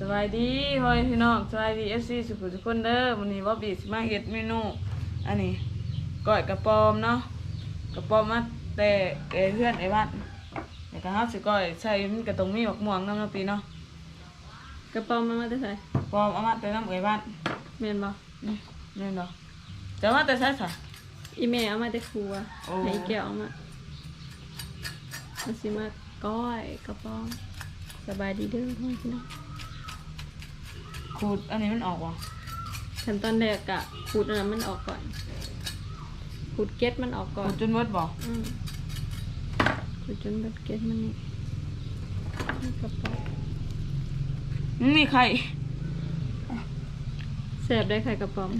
สบายดีพ่อแม่พี่น้องสบายดีเอฟซีสุขุมทุกคนเด้อวันนี้ว่าบีสิมาเฮ็ดเมนูอันนี้ก้อยกระปอมเนาะกระปอมมาแต่เอเพื่อนไอ้บ้านเดี๋ยวก็เฮาสิก้อยใส่มันก็ต้องมีหมกม่วงนำเนาะปีเนาะกระป๋อมมันมาแต่ไสปอมเอามาแต่น้ำไอ้บ้านแม่นบ่นี่แม่นบ่จะมาแต่ใส่ซะอีแม่เอามาแต่ครัวโอ้ให้อีแก้วเอามามันสิมาก้อยกระป๋อมสบายดีเด้อพ่อพี่น้อง ขูดอันนี้มันออกบ่ขั้นตอนแรกอะขูดอันนั้นมันออกก่อนขูดเกล็ดมันออกก่อขูนดจนหมดบ่อืมขูดจนแบบเกล็ดมันนี่นี่กระป๋อมมันมีไข่แสบได้ไข่กระป๋อม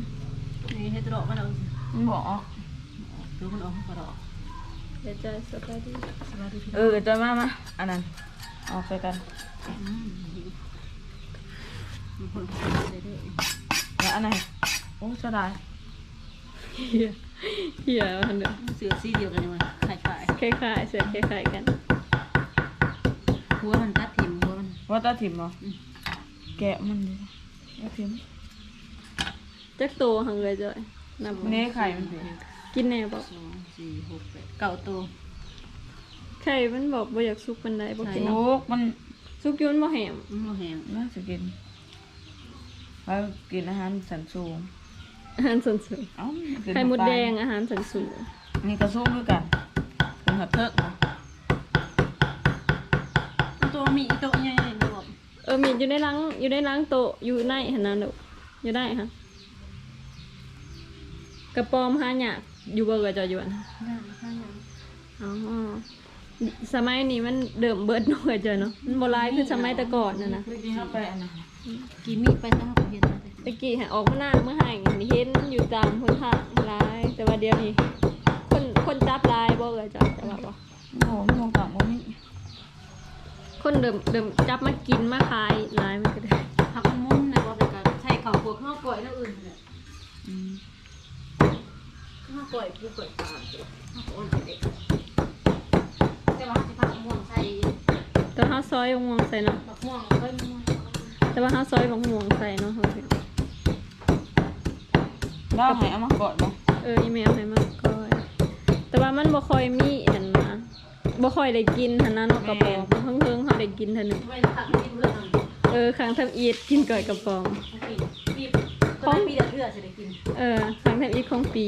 นี่ให้ตรอกมันเอามันบ่ออกดูมันออกกระดอกเดี๋ยวจะสบายดี สวัสดีพี่เออจะมามาอันนั้นเออกไปกันมีคนเลยด้วย แล้วอันไหนโอ้เสียดายเฮียเฮียมันเด้อเสือสีเดียวกันเลยมันขายขายคล้ายๆเสือคล้ายๆกัน หัวมันตัดถิ่มหัวมันว่าตาถิ่มเหรอแกะมันดิว่าถิ่มจักโตหังเลยจ้อยนำมันนี่ไข่มันสิกินแน่บอกสองสี่หกแปดเก้าตัวไข่มันบอกบ่อยากสุกปานใดบ่กินโอ้เนาะมันสุกอยุ่นบ่แหมมันแห้งน่าจะกิน ไปกินอาหารสันสูงอาหารสันสูงเอ้ากินไข่มดแดงน้ำตาอาหารสันสูงลนี่กระสูงด้วยกันเป็นหัดเทิกนะตัวมีอีตัวใหญ่ๆนี่บอกเออมีอยู่ในล้างอยู่ในล้างโตะอยู่ในหั่นน่ะลูกอยู่ได้ฮะกระปอมหาหยากอยู่บ่ก็จะอยู่อันอ๋อ สมัยนี้มันเดิมเบิดเนาะก็จะเนาะมันบ่หลายคือสมัยแต่ก่อนน่ะนะคือกินเข้าไปอันนั้นกี่มีไปซะครับเห็นตะกี้หาออกมาหน้าเมื่อห่างเห็นอยู่ตามคนทางหลาย แต่ว่าเดี๋ยวนี้คนคนจับหลายบ่ก็จะจะว่าบ่โอ้โหมันลงกับมันนี่คนเดิมเดิมจับมากินมาขายหลายมันก็ได้ผักมุ้นนะบอกเลยกันใช่ข้าวโพดข้าวกล้วยแล้วอื่นเลยอืมข้าวกล้วยผู้กล้วยปลาตัวข้าวโพดเด็ก แต่ว่าจะผักม่วงใส่แต่เฮาซอยมะม่วงใส่เนาะผักม่วงก็ม่วงแต่ว่าเฮาซอยมะม่วงใส่เนาะเฮาสิแล้วให้เอามาก่อนบ่เอออีเมลให้มาก่อนแต่ว่ามันบ่ค่อยมีหั่นนะบ่ค่อยได้กินหั่นนะเนาะกระป๋องเพิ่งๆเฮาได้กินเท่านึงไม่ผักที่เพื่อนทำเออครั้งทำอีทกินก่อยกระป๋อง ปีปีก็ได้ปีเดือดเดือดจะได้กินเออครั้งทำอีทของปี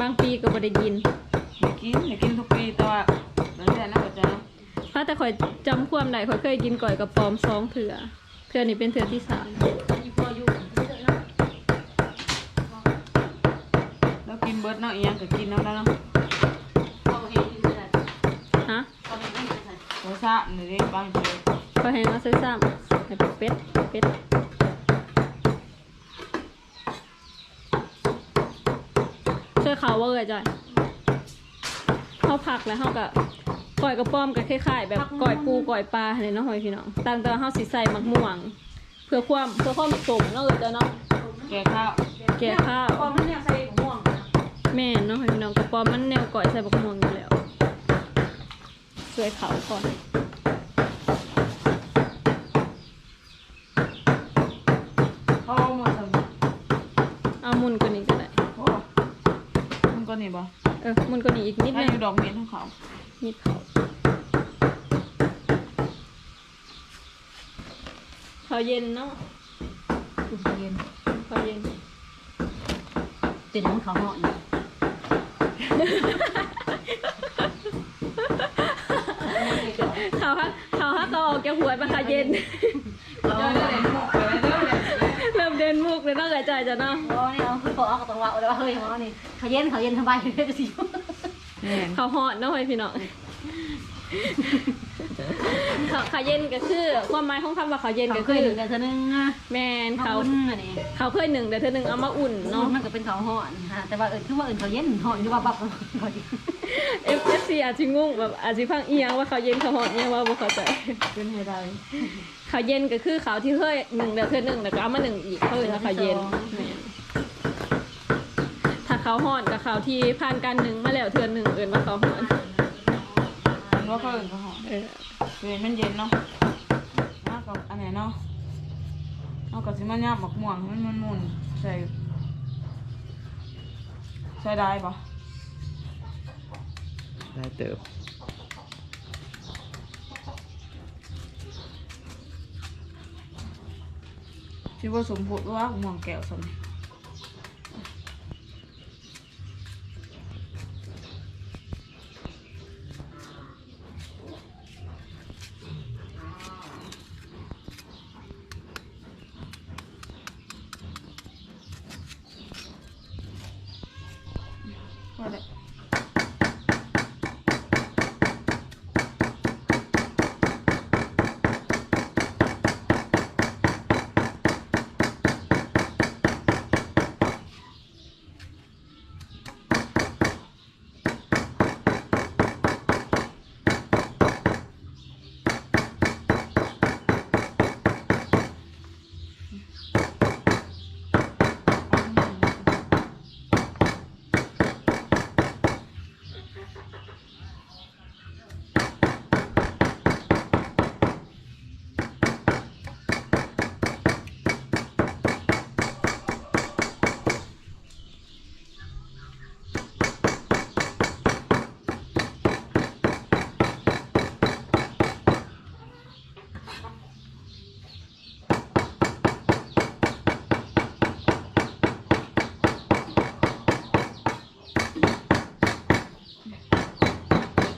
บางปีก็บ่ได้กินได้กินได้กินทุกปีแต่ว่า เดี๋ยวนี้นะก็จะถ้าแต่ข่อยจำความได้ข่อยเคยกินก่อยกระป๋อมสองเถื่อเถื่อนี้เป็นเถื่อที่สามอีพออยู่แล้วกินเบิร์ดเนาะอีหยังก็กินน้ำแล้วเนาะพอเห็นกินเลยฮะพอเห็นไม่กินเลยโอ้ซะนี่ดิบางทีข่อยให้เอาใส่ซ้ำให้เป็ดเป็ดช่วยเขาว่าเอ่ยจอยเขาผักแล้วเขาก็ ก่อยกระป้อมก็คล้ายๆแบบก่อยปูก่อยปลาเลยเนาะหอยพี่น้องต่างแต่ว่าเขาสิใส่มักม่วง เพื่อความเพื่อความสมเนาะเอ่ยจ้ะเนาะแกะข้าวแก่ข้าวพอมันเนี่ยใส่ม่วงแม่นเนาะพี่น้องกระป๋อมมันแนวก่อยใส่บักม่วงอยู่แล้วช่วยเขาก่อนเขาเอามาทำเอามุนกว่านี้ก็ได้โอ้มันก็นี่บ่เออมุนกว่านี้อีกนิดถ้านึองยู่ดอกเมียนของเขานิดเขา เขาเย็นเนาะเย็นเขาเย็นเป็นน้ำขาวเหาะอยู่เขาฮะเขาฮะเขาออกแกหัวมาเขาเย็นเราเนี่ยเริ่มเดินมุกเลยเนาะเอ่ยจอยจ้ะเนาะอ๋อนี่เอาคือบอกกับตัวว่าเลยว่าเฮ้ยเขานี่เขาเย็นเขาเย็นสบายเลยสิเนี่ยเขาฮอดเนาะพี่น้อง เขาเขาเย็นก็คือความหมายของคำว่าเขาเย็นเขาก็เคคืยอหนึ่งกันเธอนึงอะแมนเขาเขาอุ่นอันนี้เขาเคยหนึ่งแต่เธอหนึ่งเอามาอุ่นเนาะเนาะมันก็เป็นเขาเหาะฮะแต่ว่าเอิญคือว่าเอิญเขาเย็นเหาะอยู่ว่าบับเขาเย็นเอฟเอฟซีอาจจะงงแบบอาจจะฟังอีหยังว่าเขาเย็นเขาฮอดเนี่ยว่าบ่เข้าใจเป็นให้ได้เขาเย็นก็คือเขาที่เคยหนึ่งแล้วเธอหนึ่งแล้วก็เอามาหนึ่งอีกเขาเลยกว่าเขาเย็นแม่นถ้าเขาฮอดกับเขาที่ผ่านการหนึ่งมาแล้วเธอหนึ่งเอินว่าเขาฮอดมันว่าเขาอื่นเขาหอมเออ เย็นมันเย็นเนาะมากกว่าอันไหนเนาะก็สิมาย่ำหมักม่วงให้มันมันมุนใส่ใส่ได้ปะได้เติบที่ว่าสมบูรณ์ว่าม่วงแก้วสมพอแล้ว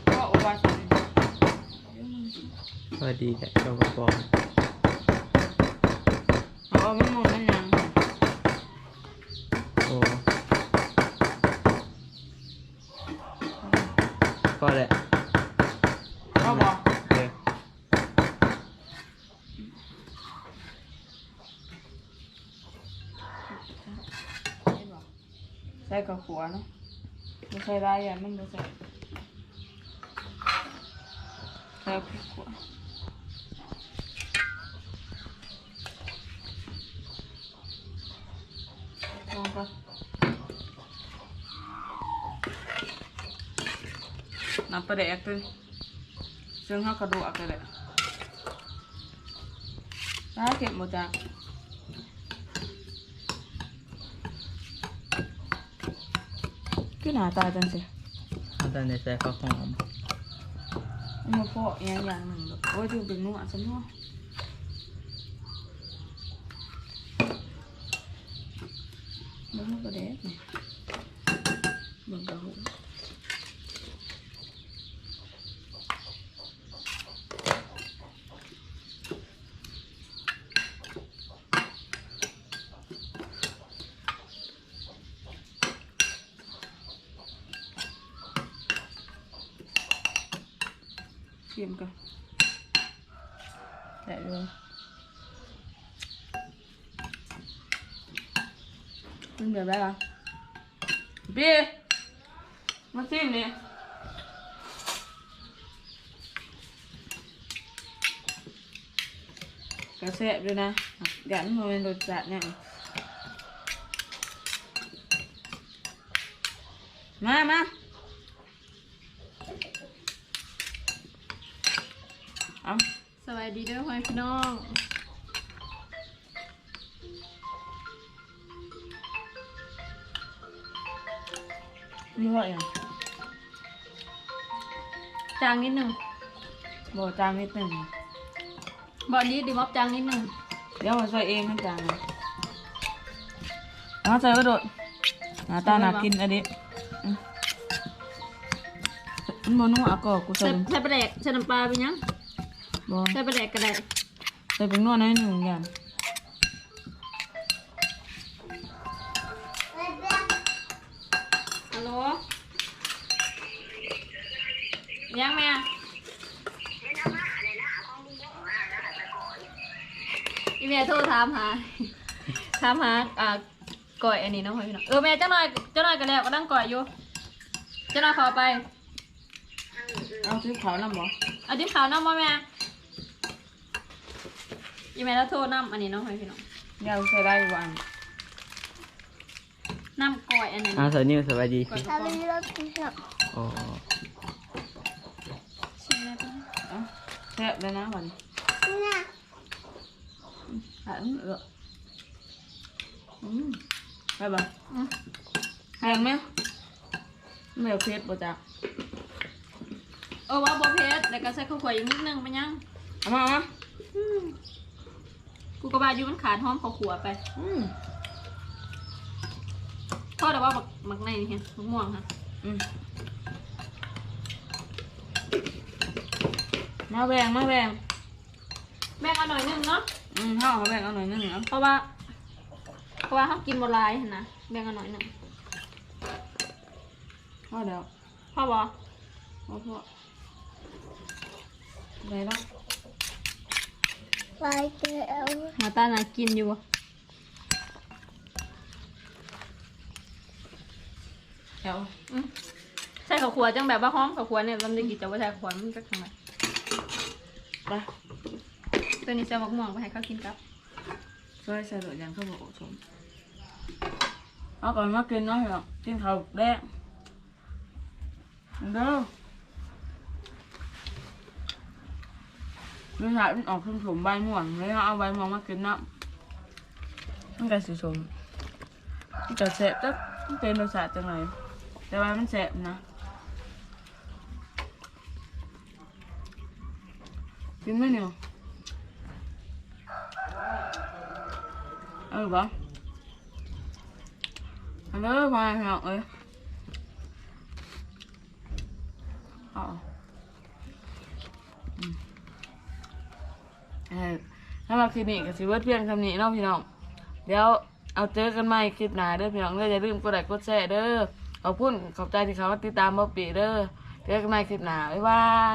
ก็อุบาสิ พอดีแต่เจ้ากระปอมเอามันมุนมันยังโอ้ก็แหละเอาบอกเออใส่กับขัวเนาะไม่ใส่ได้อะมันไม่ใส่ใส่พริกขัว ลองก่อนน้ำปลาแดกตึงซึ่งเขากระดูกเลยแหละถ้าเก็บหมดจากคือหน้าตาจังสิเอาตอนในใส่ข้าวหอมมันมาเพาะอย่างอย่างหนึ่งแบบโอ้ยถือเป็นนัวซะนัวเบิ่งมัน ก็แดกนี่เบิ่งกระหูเทีย มันแตะเลยมันแบบไรอะบีมาซิมนี่กระแสบด้วยนะเดี๋ยวมันเป็นรสจัดเนี่ยมามาเอาสวัสดีด้อพ่อพี่น้อง นี่ว่าอย่างจางนิดหนึ่งบอกจางนิดหนึ่งบอลนี้ดิมอบจางนิดหนึ่งเดี๋ยวมาใส่เองมันจางเลยเอาใส่กระโดดหน้าตาหนากินอันนี้อืมมันบนัวอะก็กูใส่ใส่ใส่ปลาแดกใส่น้ำปลาไปยังบอใส่ปลาแดกก็ได้ใส่เป็นนัวน้อยหนึ่งอย่าง ยังแม่อีเมลโทรถามหาถามหาอ่าก่อยอันนี้เน้องพ่อพี่น้องเออแม่เจ้าหน่อยเจ้าหน่อยก็แล้วก็นั่งก่อยอยู่เจ้าหน่อยขอไปเอาซื้อขาวน้ำบอเอาดิบขาวน้ำมาแม่อีเมลแล้วโทรน้ำอันนี้เน้องพ่อพี่น้องเดี๋ยวใส่ได้อยู่วันน้ำก่อยอันนี้เอาสวัสดีสวัสดีก่อยสิกระป๋อง โอ้ ชิมได้ปะ เอา แซ่บเลยนะวันอะเอออืมไปบ่อืมแพงไหมไม่เอาเพชรบ่จ้ะเออว่าบ่เผ็ดแล้วก็ใส่ข้าวคั่วอีกนิดนึงไปยังเอามาเอามากูก็ว่าอยู่มันขาดหอมข้าวคั่วไปอืมพ่อแต่ว่าบักบักในนี่เห็นมะม่วงค่ะอืม มาแบงมาแบงแบ่งเอาหน่อยนึงเนาะอืมห้าเขาแบงเอาหน่อยนึงเอาเพราะว่า เพราะว่าเขากินบหลายหั่นนะแบ่งเอาหน่อยนึงพอแล้วพ่อบอกพอพอได้แล้วไปเจอหมาตาน่ากินอยู่บ่แล้วอืมใส่ข้าวคั่วจังแบบว่าหอมข้าวคั่วเนี่ยลำได้กินแต่ว่าใส่ข้าวคั่วมันจะทำไม ไปตัวนี้ใส่มะม่วงไปให้เขากินกับช่วยใส่ตัวอย่างเขาบอกสมเอาก่อนมากินเนาะเหรอกินข้าวแดงเด้อรสาติมันออกสมๆใบม่วงเลยเอาใบม่วงมากินนะมันก็สีสมมันจะแสบจักมันเป็นรสชาติจังไงแต่ว่ามันแสบนะ กินไหมเนี่ยเออบ่ฮัลโหลมาเหรอเอ้ยอาอืมเออถ้ามาคลินิกก็สิเวิร์ดเพียงคำนี้เนาะพี่น้อง เดี๋ยวเอาเจอกันใหม่คลิปหน้าเด้อพี่น้องเด้ออย่าลืมกดไลค์กดแชร์เด้อขอบคุณขอบใจที่เขามาติดตามบ่ปีเด้อเจอกันใหม่คลิปหน้าบ๊ายบาย